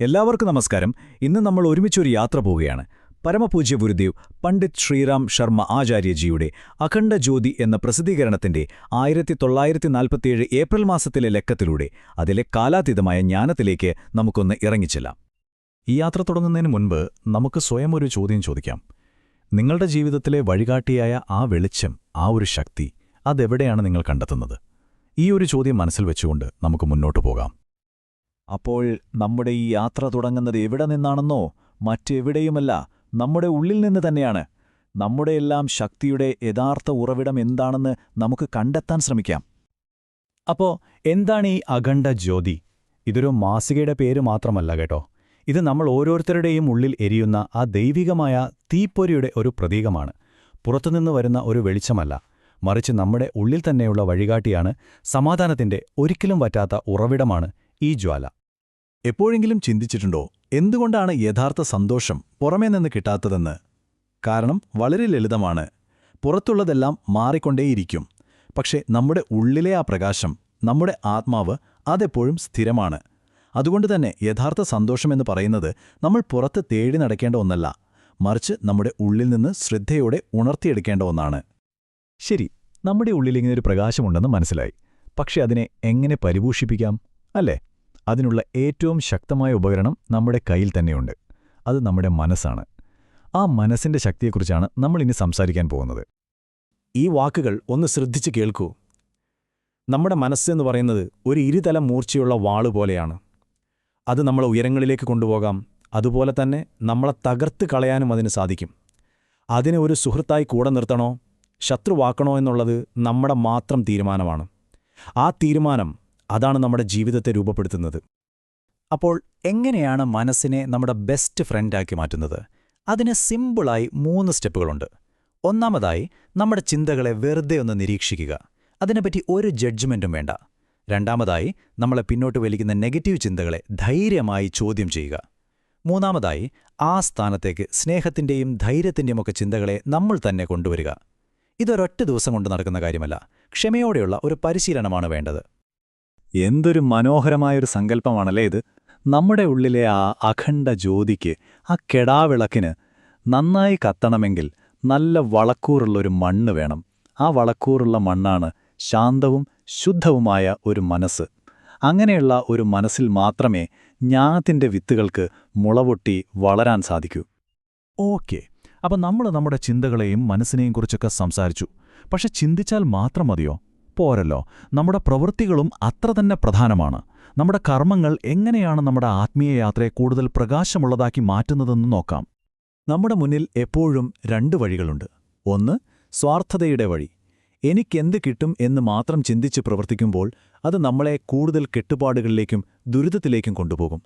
എല്ലാവർക്കും നമസ്കാരം. ഇന്ന് നമ്മൾ ഒരുമിച്ചൊരു യാത്ര പോവുകയാണ്. പരമപൂജ്യ ഗുരുദേവ് പണ്ഡിറ്റ് ശ്രീറാം ശർമ്മ ആചാര്യജിയുടെ അഖണ്ഡ ജ്യോതി എന്ന പ്രസിദ്ധീകരണത്തിന്റെ ആയിരത്തി തൊള്ളായിരത്തി നാൽപ്പത്തിയേഴ് ഏപ്രിൽ മാസത്തിലെ ലക്കത്തിലൂടെ അതിലെ കാലാതീതമായ ജ്ഞാനത്തിലേക്ക് നമുക്കൊന്ന് ഇറങ്ങിച്ചെല്ലാം. ഈ യാത്ര തുടങ്ങുന്നതിന് മുൻപ് നമുക്ക് സ്വയം ഒരു ചോദ്യം ചോദിക്കാം. നിങ്ങളുടെ ജീവിതത്തിലെ വഴികാട്ടിയായ ആ വെളിച്ചം ആ ഒരു ശക്തി അതെവിടെയാണ് നിങ്ങൾ കണ്ടെത്തുന്നത്? ഈ ഒരു ചോദ്യം മനസ്സിൽ വെച്ചുകൊണ്ട് നമുക്ക് മുന്നോട്ട് പോകാം. അപ്പോൾ നമ്മുടെ ഈ യാത്ര തുടങ്ങുന്നത് എവിടെ നിന്നാണെന്നോ മറ്റെവിടെയുമല്ല നമ്മുടെ ഉള്ളിൽ നിന്ന് തന്നെയാണ്. നമ്മുടെയെല്ലാം ശക്തിയുടെ യഥാർത്ഥ ഉറവിടം എന്താണെന്ന് നമുക്ക് കണ്ടെത്താൻ ശ്രമിക്കാം. അപ്പോ എന്താണ് ഈ അഖണ്ഡ ജ്യോതി? ഇതൊരു മാസികയുടെ പേര് മാത്രമല്ല കേട്ടോ. ഇത് നമ്മൾ ഓരോരുത്തരുടെയും ഉള്ളിൽ എരിയുന്ന ആ ദൈവികമായ തീപ്പൊരിയുടെ ഒരു പ്രതീകമാണ്. പുറത്തുനിന്ന് വരുന്ന ഒരു വെളിച്ചമല്ല. മറിച്ച് നമ്മുടെ ഉള്ളിൽ തന്നെയുള്ള വഴികാട്ടിയാണ് സമാധാനത്തിന്റെ ഒരിക്കലും പറ്റാത്ത ഉറവിടമാണ് ഈ ജ്വാല. എപ്പോഴെങ്കിലും ചിന്തിച്ചിട്ടുണ്ടോ എന്തുകൊണ്ടാണ് യഥാർത്ഥ സന്തോഷം പുറമേ നിന്ന് കിട്ടാത്തതെന്ന്? കാരണം വളരെ ലളിതമാണ്. പുറത്തുള്ളതെല്ലാം മാറിക്കൊണ്ടേയിരിക്കും. പക്ഷേ നമ്മുടെ ഉള്ളിലെ ആ പ്രകാശം നമ്മുടെ ആത്മാവ് അതെപ്പോഴും സ്ഥിരമാണ്. അതുകൊണ്ട് തന്നെ യഥാർത്ഥ സന്തോഷമെന്ന് പറയുന്നത് നമ്മൾ പുറത്ത് തേടി നടക്കേണ്ട ഒന്നല്ല മറിച്ച് നമ്മുടെ ഉള്ളിൽ നിന്ന് ശ്രദ്ധയോടെ ഉണർത്തിയെടുക്കേണ്ട ഒന്നാണ്. ശരി നമ്മുടെ ഒരു പ്രകാശമുണ്ടെന്ന് മനസ്സിലായി. പക്ഷെ അതിനെ എങ്ങനെ പരിഭൂഷിപ്പിക്കാം അല്ലേ? അതിനുള്ള ഏറ്റവും ശക്തമായ ഉപകരണം നമ്മുടെ കയ്യിൽ തന്നെയുണ്ട്. അത് നമ്മുടെ മനസ്സാണ്. ആ മനസ്സിന്റെ ശക്തിയെക്കുറിച്ചാണ് നമ്മൾ ഇനി സംസാരിക്കാൻ പോകുന്നത്. ഈ വാക്കുകൾ ഒന്ന് ശ്രദ്ധിച്ച് കേൾക്കൂ. നമ്മുടെ മനസ്സെന്ന് പറയുന്നത് ഒരു ഇരുതല മൂർച്ചയുള്ള വാൾ പോലെയാണ്. അത് നമ്മളെ ഉയരങ്ങളിലേക്ക് കൊണ്ടുപോകാം. അതുപോലെ തന്നെ നമ്മളെ തകർത്ത് കളയാനും അതിന് സാധിക്കും. അതിനെ ഒരു സുഹൃത്തായി കൂടെ നിർത്തണോ? ശത്രുവാക്കണോ എന്നുള്ളത് നമ്മുടെ മാത്രം തീരുമാനമാണ്. ആ തീരുമാനം അതാണ് നമ്മുടെ ജീവിതത്തെ രൂപപ്പെടുത്തുന്നത്. അപ്പോൾ എങ്ങനെയാണ് മനസ്സിനെ നമ്മുടെ ബെസ്റ്റ് ഫ്രണ്ടാക്കി മാറ്റുന്നത്? അതിന് സിമ്പിളായി മൂന്ന് സ്റ്റെപ്പുകളുണ്ട്. ഒന്നാമതായി നമ്മുടെ ചിന്തകളെ വെറുതെ ഒന്ന് നിരീക്ഷിക്കുക. അതിനെപ്പറ്റി ഒരു ജഡ്ജ്മെന്റും വേണ്ട. രണ്ടാമതായി നമ്മളെ പിന്നോട്ട് വലിക്കുന്ന നെഗറ്റീവ് ചിന്തകളെ ധൈര്യമായി ചോദ്യം ചെയ്യുക. മൂന്നാമതായി ആ സ്ഥാനത്തേക്ക് സ്നേഹത്തിന്റെയും ധൈര്യത്തിന്റെയുമൊക്കെ ചിന്തകളെ നമ്മൾ തന്നെ കൊണ്ടുവരിക. ഇതൊരൊറ്റ ദിവസം കൊണ്ട് നടക്കുന്ന കാര്യമല്ല. ക്ഷമയോടെയുള്ള ഒരു പരിശീലനമാണ് വേണ്ടത്. എന്തൊരു മനോഹരമായൊരു സങ്കല്പമാണല്ലേ ഇത്. നമ്മുടെ ഉള്ളിലെ ആ അഖണ്ഡ ജ്യോതിക്ക് ആ കെടാവിളക്കിന് നന്നായി കത്തണമെങ്കിൽ നല്ല വളക്കൂറുള്ളൊരു മണ്ണ് വേണം. ആ വളക്കൂറുള്ള മണ്ണാണ് ശാന്തവും ശുദ്ധവുമായ ഒരു മനസ്സ്. അങ്ങനെയുള്ള ഒരു മനസ്സിൽ മാത്രമേ ജ്ഞാനത്തിന്റെ വിത്തുകൾക്ക് മുളവൊട്ടി വളരാൻ സാധിക്കൂ. ഓക്കെ. അപ്പം നമ്മൾ നമ്മുടെ ചിന്തകളെയും മനസ്സിനെയും കുറിച്ചൊക്കെ സംസാരിച്ചു. പക്ഷെ ചിന്തിച്ചാൽ മാത്രം മതിയോ? പോരല്ലോ. നമ്മുടെ പ്രവൃത്തികളും അത്ര തന്നെ പ്രധാനമാണ്. നമ്മുടെ കർമ്മങ്ങൾ എങ്ങനെയാണ് നമ്മുടെ ആത്മീയ യാത്രയെ കൂടുതൽ പ്രകാശമുള്ളതാക്കി മാറ്റുന്നതെന്ന് നോക്കാം. നമ്മുടെ മുന്നിൽ എപ്പോഴും രണ്ട് വഴികളുണ്ട്. ഒന്ന് സ്വാർത്ഥതയുടെ വഴി. എനിക്കെന്ത് കിട്ടും എന്ന് മാത്രം ചിന്തിച്ച് പ്രവർത്തിക്കുമ്പോൾ അത് നമ്മളെ കൂടുതൽ കെട്ടുപാടുകളിലേക്കും ദുരിതത്തിലേക്കും കൊണ്ടുപോകും.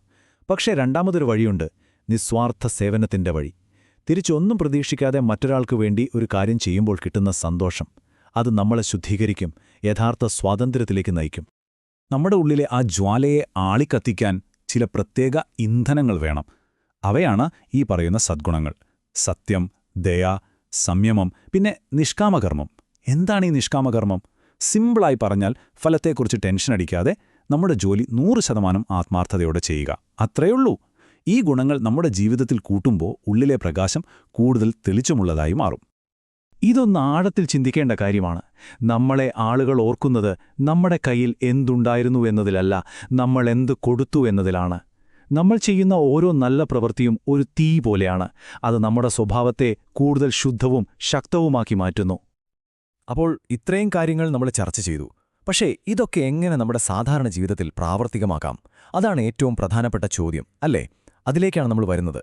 പക്ഷേ രണ്ടാമതൊരു വഴിയുണ്ട് നിസ്വാർത്ഥ സേവനത്തിന്റെ വഴി. തിരിച്ചൊന്നും പ്രതീക്ഷിക്കാതെ മറ്റൊരാൾക്ക് വേണ്ടി ഒരു കാര്യം ചെയ്യുമ്പോൾ കിട്ടുന്ന സന്തോഷം. അത് നമ്മളെ ശുദ്ധീകരിക്കും യഥാർത്ഥ സ്വാതന്ത്ര്യത്തിലേക്ക് നയിക്കും. നമ്മുടെ ഉള്ളിലെ ആ ജ്വാലയെ ആളിക്കത്തിക്കാൻ ചില പ്രത്യേക ഇന്ധനങ്ങൾ വേണം. അവയാണ് ഈ പറയുന്ന സദ്ഗുണങ്ങൾ. സത്യം ദയ സംയമം പിന്നെ നിഷ്കാമകർമ്മം. എന്താണ് ഈ നിഷ്കാമകർമ്മം? സിമ്പിളായി പറഞ്ഞാൽ ഫലത്തെക്കുറിച്ച് ടെൻഷൻ അടിക്കാതെ നമ്മുടെ ജോലി നൂറ് ശതമാനം ആത്മാർത്ഥതയോടെ ചെയ്യുക. അത്രയുള്ളൂ ഈ ഗുണങ്ങൾ നമ്മുടെ ജീവിതത്തിൽ കൂട്ടുമ്പോൾ ഉള്ളിലെ പ്രകാശം കൂടുതൽ തെളിച്ചമുള്ളതായി മാറും. ഇതൊന്ന് ആഴത്തിൽ ചിന്തിക്കേണ്ട കാര്യമാണ്. നമ്മളെ ആളുകൾ ഓർക്കുന്നത് നമ്മുടെ കയ്യിൽ എന്തുണ്ടായിരുന്നു എന്നതിലല്ല നമ്മൾ എന്ത് കൊടുത്തു എന്നതിലാണ്. നമ്മൾ ചെയ്യുന്ന ഓരോ നല്ല പ്രവൃത്തിയും ഒരു തീ പോലെയാണ്. അത് നമ്മുടെ സ്വഭാവത്തെ കൂടുതൽ ശുദ്ധവും ശക്തവുമാക്കി മാറ്റുന്നു. അപ്പോൾ ഇത്രയും കാര്യങ്ങൾ നമ്മൾ ചർച്ച ചെയ്തു. പക്ഷേ ഇതൊക്കെ എങ്ങനെ നമ്മുടെ സാധാരണ ജീവിതത്തിൽ പ്രാവർത്തികമാക്കാം? അതാണ് ഏറ്റവും പ്രധാനപ്പെട്ട ചോദ്യം അല്ലേ? അതിലേക്കാണ് നമ്മൾ വരുന്നത്.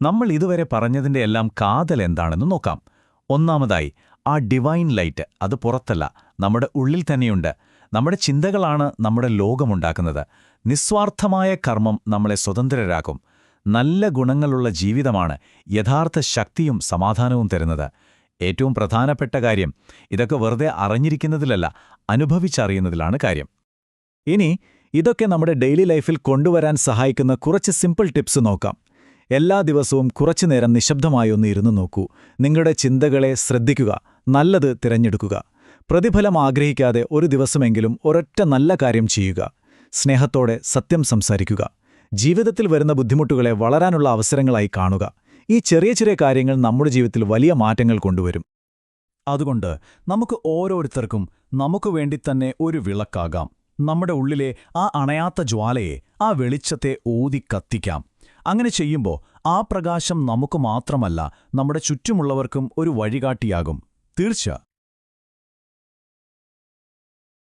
നമ്മൾ ഇതുവരെ പറഞ്ഞതിന്റെ എല്ലാം കാതൽ എന്താണെന്ന് നോക്കാം. ഒന്നാമതായി ആ ഡിവൈൻ ലൈറ്റ് അത് പുറത്തല്ല നമ്മുടെ ഉള്ളിൽ തന്നെയുണ്ട്. നമ്മുടെ ചിന്തകളാണ് നമ്മുടെ ലോകമുണ്ടാക്കുന്നത്. നിസ്വാർത്ഥമായ കർമ്മം നമ്മളെ സ്വതന്ത്രരാക്കും. നല്ല ഗുണങ്ങളുള്ള ജീവിതമാണ് യഥാർത്ഥ ശക്തിയും സമാധാനവും തരുന്നത്. ഏറ്റവും പ്രധാനപ്പെട്ട കാര്യം ഇതൊക്കെ വെറുതെ അറിഞ്ഞിരിക്കുന്നതിലല്ല അനുഭവിച്ചറിയുന്നതിലാണ് കാര്യം. ഇനി ഇതൊക്കെ നമ്മുടെ ഡെയിലി ലൈഫിൽ കൊണ്ടുവരാൻ സഹായിക്കുന്ന കുറച്ച് സിമ്പിൾ ടിപ്സ് നോക്കാം. എല്ലാ ദിവസവും കുറച്ചുനേരം നിശബ്ദമായി ഒന്ന് ഇരുന്നു നോക്കൂ. നിങ്ങളുടെ ചിന്തകളെ ശ്രദ്ധിക്കുക നല്ലത് തിരഞ്ഞെടുക്കുക. പ്രതിഫലം ആഗ്രഹിക്കാതെ ഒരു ദിവസമെങ്കിലും ഒരൊറ്റ നല്ല കാര്യം ചെയ്യുക. സ്നേഹത്തോടെ സത്യം സംസാരിക്കുക. ജീവിതത്തിൽ വരുന്ന ബുദ്ധിമുട്ടുകളെ വളരാനുള്ള അവസരങ്ങളായി കാണുക. ഈ ചെറിയ ചെറിയ കാര്യങ്ങൾ നമ്മുടെ ജീവിതത്തിൽ വലിയ മാറ്റങ്ങൾ കൊണ്ടുവരും. അതുകൊണ്ട് നമുക്ക് ഓരോരുത്തർക്കും നമുക്ക് വേണ്ടി തന്നെ ഒരു വിളക്കാകാം. നമ്മുടെ ഉള്ളിലെ ആ അണയാത്ത ജ്വാലയെ ആ വെളിച്ചത്തെ ഊതി കത്തിക്കാം. അങ്ങനെ ചെയ്യുമ്പോൾ ആ പ്രകാശം നമുക്ക് മാത്രമല്ല നമ്മുടെ ചുറ്റുമുള്ളവർക്കും ഒരു വഴികാട്ടിയാകും. തീർച്ച